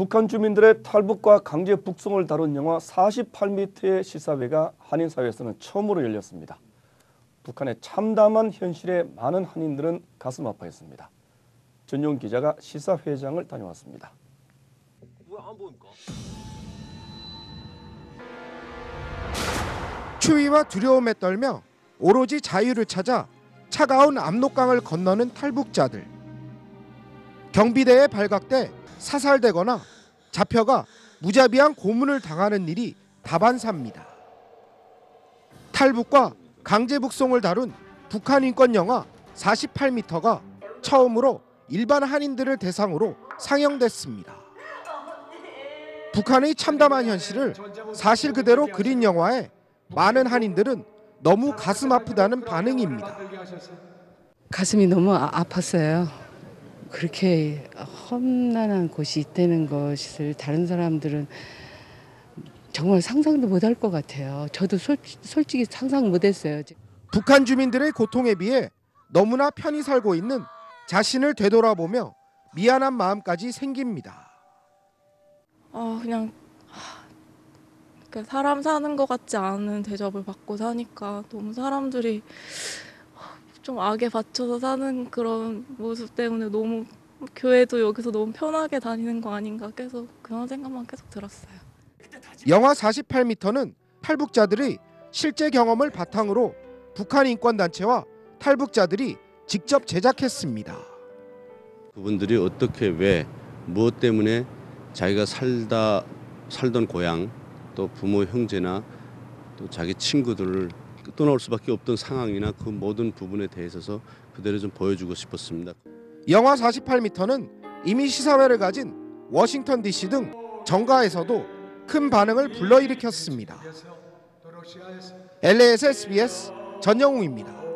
북한 주민들의 탈북과 강제 북송을 다룬 영화 48m의 시사회가 한인사회에서는 처음으로 열렸습니다. 북한의 참담한 현실에 많은 한인들은 가슴 아파했습니다. 전용 기자가 시사회장을 다녀왔습니다. 추위와 두려움에 떨며 오로지 자유를 찾아 차가운 압록강을 건너는 탈북자들. 경비대에 발각돼 사살되거나 잡혀가 무자비한 고문을 당하는 일이 다반사입니다. 탈북과 강제 북송을 다룬 북한 인권 영화 48m가 처음으로 일반 한인들을 대상으로 상영됐습니다. 북한의 참담한 현실을 사실 그대로 그린 영화에 많은 한인들은 너무 가슴 아프다는 반응입니다. 가슴이 너무 아, 아팠어요. 그렇게 험난한 곳이 있다는 것을 다른 사람들은 정말 상상도 못할 것 같아요. 저도 솔, 솔직히 상상 못했어요. 북한 주민들의 고통에 비해 너무나 편히 살고 있는 자신을 되돌아보며 미안한 마음까지 생깁니다. 아 그냥 하, 그 사람 사는 것 같지 않은 대접을 받고 사니까 너무 사람들이 좀 악에 받쳐서 사는 그런 모습 때문에 너무 교회도 여기서 너무 편하게 다니는 거 아닌가 계속 그런 생각만 계속 들었어요. 영화 48m는 탈북자들의 실제 경험을 바탕으로 북한 인권단체와 탈북자들이 직접 제작했습니다. 그분들이 어떻게 왜 무엇 때문에 자기가 살다 살던 고향 또 부모 형제나 또 자기 친구들을 떠나올 수밖에 없던 상황이나 그 모든 부분에 대해서 그대로 좀 보여주고 싶었습니다. 영화 48m는 이미 시사회를 가진 워싱턴 DC 등 정가에서도 큰 반응을 불러일으켰습니다. LA에서 SBS 전영웅입니다.